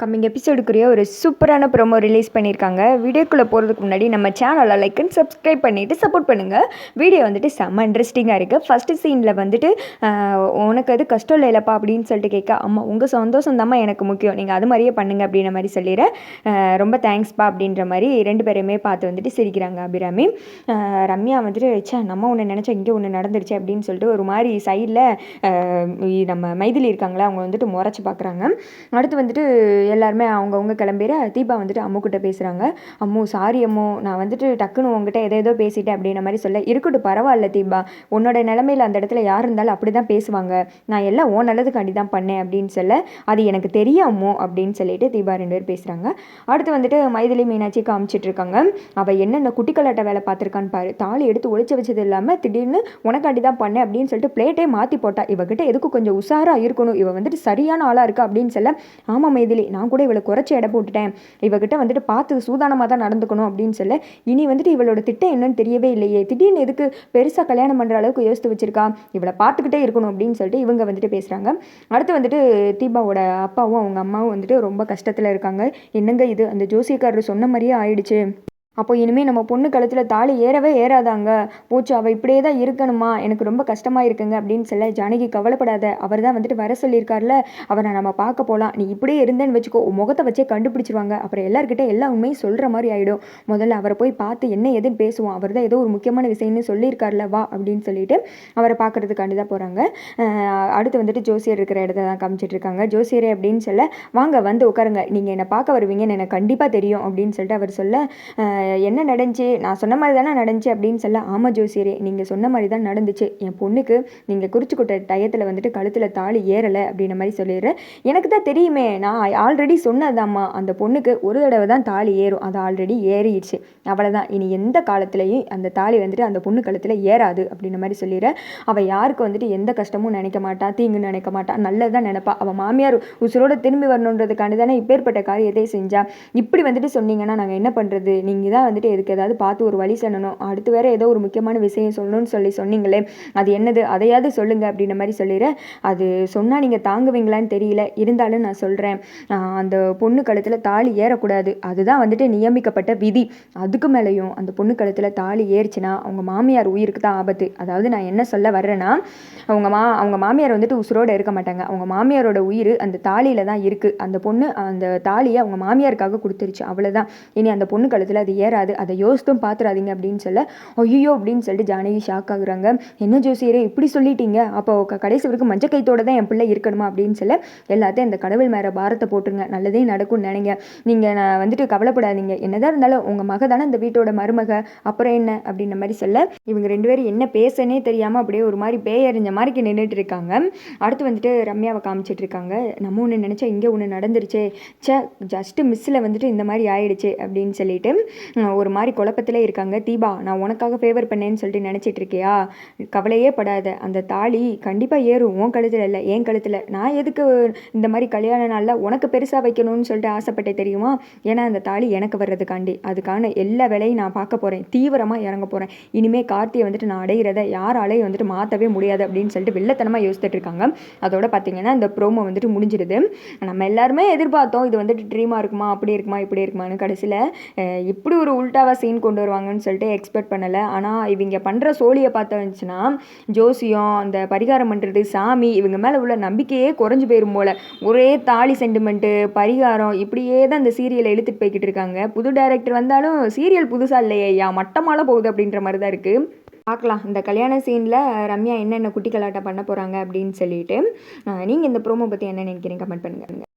Coming எபிசோடுக்குரிய ஒரு சூப்பரான promo release பண்ணியிருக்காங்க. வீடியோக்குள்ளே போகிறதுக்கு முன்னாடி நம்ம சேனலை லைக் அண்ட் சப்ஸ்கிரைப் பண்ணிவிட்டு சப்போர்ட் பண்ணுங்கள் வீடியோ வந்துட்டு செம்ம இன்ட்ரெஸ்டிங்காக இருக்குது ஃபஸ்ட்டு சீனில் வந்துட்டு உனக்கு அது கஷ்டம் இல்லைல்லப்பா அப்படின்னு சொல்லிட்டு கேட்க அம்மா உங்கள் சந்தோஷம் தாம்மா எனக்கு முக்கியம். நீங்கள் அது மாதிரியே பண்ணுங்க அப்படின்ற மாதிரி சொல்லிடுறேன் ரொம்ப தேங்க்ஸ்ப்பா அப்படின்ற மாதிரி ரெண்டு பேரையுமே பார்த்து வந்துட்டு சிரிக்கிறாங்க அபிராமி. ரம்யா வந்துட்டு ச்சே நம்ம ஒன்று நினச்சா இங்கே ஒன்று நடந்துருச்சு அப்படின்னு சொல்லிட்டு ஒரு மாதிரி சைடில் நம்ம மைதிலி இருக்காங்களே அவங்க வந்துட்டு முறைச்சி பார்க்குறாங்க. அடுத்து வந்துட்டு எல்லாருமே அவங்கவுங்க கிளம்பிட தீபா வந்துட்டு அம்முக்கிட்ட பேசுகிறாங்க அம்மு சாரி அம்மு நான் வந்துட்டு டக்குன்னு உங்ககிட்ட எதோ ஏதோ பேசிட்டேன் அப்படின்ற மாதிரி சொல்ல இருக்கட்டும் பரவாயில்ல தீபா. உன்னோட நிலமையில் அந்த இடத்துல யார் இருந்தாலும் அப்படி தான் பேசுவாங்க. நான் எல்லாம் ஓ நல்லதுக்காண்டி தான் பண்ணேன் அப்படின்னு சொல்ல அது எனக்கு தெரியாமோ அப்படின்னு சொல்லிட்டு தீபா ரெண்டு பேர் பேசுகிறாங்க அடுத்து வந்துட்டு மைதிலி மீனாட்சி காமிச்சிட்ருக்காங்க அவள் என்னென்ன குட்டி கலாட்ட வேலை பார்த்துருக்கான்னு பாரு. தாலி எடுத்து ஒழிச்சு வச்சது இல்லாமல் திடீர்னு உனக்காண்டி தான் பண்ணேன் அப்படின்னு சொல்லிட்டு பிளேட்டே மாற்றி போட்டா. இவகிட்ட எதுக்கு கொஞ்சம் உஷாராக இருக்கணும். இவ வந்துட்டு சரியான ஆளாக இருக்கா அப்படின்னு சொல்ல ஆமாம் மைதிலி நான் நான் கூட இவளை குறைச்சி எடை போட்டுட்டேன். இவகிட்ட வந்துட்டு பார்த்து சூதானமாக தான் நடந்துக்கணும் அப்படின்னு சொல்ல இனி வந்துட்டு இவளோட திட்டம் என்னன்னு தெரியவே இல்லையே. திடீர்னு எதுக்கு பெருசாக கல்யாணம் பண்ணுற அளவுக்கு யோசித்து வச்சிருக்கா? இவளை பார்த்துக்கிட்டே இருக்கணும் அப்படின்னு சொல்லிட்டு இவங்க வந்துட்டு பேசுகிறாங்க அடுத்து வந்துட்டு தீபாவோட அப்பாவும் அவங்க அம்மாவும் வந்துட்டு ரொம்ப கஷ்டத்தில் இருக்காங்க. என்னங்க இது? அந்த ஜோசியக்காரர் சொன்ன மாதிரியே ஆயிடுச்சு. அப்போ இனிமேல் நம்ம பொண்ணு கழுத்தில் தாலி ஏறவே ஏறாதாங்க. போச்சு அவள் இப்படியே தான் இருக்கணுமா? எனக்கு ரொம்ப கஷ்டமாக இருக்குங்க அப்படின்னு சொல்ல ஜானகி கவலைப்படாத. அவர் தான் வந்துட்டு வர சொல்லியிருக்கார்ல. அவரை நம்ம பார்க்க போகலாம் நீ இப்படியே இருந்தேன்னு வச்சுக்கோ உன் முகத்தை வச்சே கண்டுபிடிச்சிருவாங்க. அப்புறம் எல்லாருக்கிட்ட எல்லா உண்மையும் சொல்கிற மாதிரி ஆகிடும் முதல்ல அவரை போய் பார்த்து என்ன எதுன்னு பேசுவோம். அவர் தான் ஏதோ ஒரு முக்கியமான விஷயம்னு சொல்லியிருக்கார்ல வா அப்படின்னு சொல்லிட்டு அவரை பார்க்கறதுக்காண்டி தான் போகிறாங்க அடுத்து வந்துட்டு ஜோசியர் இருக்கிற இடத்த தான் காமிச்சிட்டு இருக்காங்க. ஜோசியரே அப்படின்னு சொல்ல வாங்க வந்து உட்காருங்க. நீங்கள் என்னை பார்க்க வருவீங்கன்னு எனக்கு கண்டிப்பாக தெரியும். அப்படின்னு சொல்லிட்டு அவர் சொல்ல என்ன நடந்துச்சு? நான் சொன்ன மாதிரி தானே நடந்துச்சு அப்படின்னு சொல்ல ஆமாம் ஜோசியரே நீங்கள் சொன்ன மாதிரி தான் நடந்துச்சு. என் பொண்ணுக்கு நீங்கள் குறிச்சு கொட்ட டயத்தில் வந்துட்டு கழுத்தில் தாலி ஏறலை அப்படின்ற மாதிரி சொல்லிடுறேன். எனக்கு தான் தெரியுமே நான் ஆல்ரெடி சொன்னதாம்மா அந்த பொண்ணுக்கு ஒரு தடவை தான் தாலி ஏறும். அது ஆல்ரெடி ஏறிடுச்சு. அவ்வளோதான் இனி எந்த காலத்துலேயும் அந்த தாலி வந்துட்டு அந்த பொண்ணு கழுத்தில் ஏறாது அப்படின்ற மாதிரி சொல்லிடுறேன். அவள் யாருக்கு வந்துட்டு எந்த கஷ்டமும் நினைக்க மாட்டா தீங்கு நினைக்க மாட்டா. நல்லது தான் நினைப்பா. அவள் மாமியார் உசுரோட திரும்பி வரணுன்றதுக்காண்டி தானே இப்பேற்பட்ட காரியத்தை செஞ்சா. இப்படி வந்துட்டு சொன்னீங்கன்னா நாங்கள் என்ன பண்ணுறது நீங்கள் தான் வந்துட்டு எதுக்கு? ஏதாவது பார்த்து ஒரு வழி சொல்லணும். அடுத்து வேறு ஏதோ ஒரு முக்கியமான விஷயம் சொல்லணும்னு சொல்லி சொன்னீங்களே அது என்னது? அதையாவது சொல்லுங்கள் அப்படின்ற மாதிரி சொல்லிடுறேன். அது சொன்னால் நீங்கள் தாங்குவீங்களான்னு தெரியல. இருந்தாலும் நான் சொல்கிறேன் அந்த பொண்ணு கழுத்தில் தாலி ஏறக்கூடாது. அதுதான் வந்துட்டு நியமிக்கப்பட்ட விதி. அதுக்கு மேலேயும் அந்த பொண்ணு கழுத்தில் தாலி ஏறிச்சுன்னா அவங்க மாமியார் உயிருக்கு தான் ஆபத்து. அதாவது நான் என்ன சொல்ல வர்றேன்னா அவங்க மா அவங்க மாமியார் வந்துட்டு உசுரோடு இருக்க மாட்டாங்க. அவங்க மாமியாரோட உயிர் அந்த தாலியில் தான் இருக்குது அந்த பொண்ணு அந்த தாலியை அவங்க மாமியாருக்காக கொடுத்துருச்சு. அவ்வளோதான் இனி அந்த பொண்ணு கழுத்தில் அது ஏறாது. அதை யோசித்தும் பார்த்துறாதீங்க அப்படின்னு சொல்ல ஐயோ அப்படின்னு சொல்லிட்டு ஜானகி ஷாக் ஆகுறாங்க. என்ன ஜோசியரே இப்படி சொல்லிட்டீங்க? அப்போ கடைசி வரைக்கும் மஞ்சள் கைத்தோட தான் என் பிள்ளை இருக்கணுமா? அப்படின்னு சொல்ல எல்லாத்தையும் இந்த கடவுள் மேலே பாரத்தை போட்டுருங்க. நல்லதே நடக்கும்னு நினைங்க. நீங்கள் நான் வந்துட்டு கவலைப்படாதீங்க. என்னதான் இருந்தாலும் உங்கள் மக தானே இந்த வீட்டோட மருமக. அப்புறம் என்ன? அப்படின்ற மாதிரி சொல்ல இவங்க ரெண்டு பேரும் என்ன பேசனே தெரியாமல் அப்படியே ஒரு மாதிரி பேயறிஞ்ச மாதிரி நின்றுட்டு இருக்காங்க. அடுத்து வந்துட்டு ரம்யாவை காமிச்சிட்டு இருக்காங்க. நம்ம ஒன்று நினச்சா இங்கே ஒன்று நடந்துருச்சே. ச்சே ஜஸ்ட்டு மிஸ்ஸில் வந்துட்டு இந்த மாதிரி ஆயிடுச்சு அப்படின்னு சொல்லிட்டு ஒரு மாதிரி குழப்பத்திலே இருக்காங்க. தீபா நான் உனக்காக ஃபேவர் பண்ணேன்னு சொல்லிட்டு நினச்சிட்டு இருக்கியா? கவலையே படாத. அந்த தாலி கண்டிப்பாக ஏறும். உன் கழுத்தில் இல்லை என் கழுத்தில். நான் எதுக்கு இந்த மாதிரி கல்யாண நாளில் உனக்கு பெருசாக வைக்கணும்னு சொல்லிட்டு ஆசைப்பட்டேன் தெரியுமா? ஏன்னா அந்த தாலி எனக்கு வர்றதுக்காண்டி. அதுக்கான எல்லா வேலையும் நான் பார்க்க போகிறேன் தீவிரமாக இறங்க போகிறேன் இனிமேல் கார்த்தியை வந்துட்டு நான் அடைகிறத யாராலையும் வந்துட்டு மாற்றவே முடியாது அப்படின்னு சொல்லிட்டு வெள்ளத்தனமாக யோசிச்சுட்டு இருக்காங்க. அதோட பார்த்தீங்கன்னா இந்த ப்ரோமோ வந்துட்டு முடிஞ்சிடுது. நம்ம எல்லாருமே எதிர்பார்த்தோம் இது வந்துட்டு ட்ரீமாக இருக்குமா அப்படி இருக்குமா இப்படி இருக்குமான்னு கடைசியில் இப்படி ஒரு உல்டாவாக சீன் கொண்டு வருவாங்கன்னு சொல்லிட்டு எக்ஸ்பெக்ட் பண்ணலை. ஆனால் இவங்க பண்ணுற சோழியை பார்த்து வந்துச்சுன்னா ஜோசியம் அந்த பரிகாரம் பண்ணுறது சாமி இவங்க மேலே உள்ள நம்பிக்கையே குறைஞ்சு போயிடும் போல. ஒரே தாலி சென்டிமெண்ட்டு பரிகாரம் இப்படியே தான் இந்த சீரியலை இழுத்துட்டு போய்கிட்டு இருக்காங்க. புது டைரக்டர் வந்தாலும் சீரியல் புதுசாக இல்லையே யா மட்டமால போகுது அப்படின்ற மாதிரி தான் இருக்குது பார்க்கலாம். இந்த கல்யாண சீனில் ரம்யா என்னென்ன குட்டி கலாட்டம் பண்ண போகிறாங்க அப்படின்னு சொல்லிட்டு நீங்கள் இந்த ப்ரோமோ பற்றி என்ன நினைக்கிறீங்க? கமெண்ட் பண்ணுங்கள்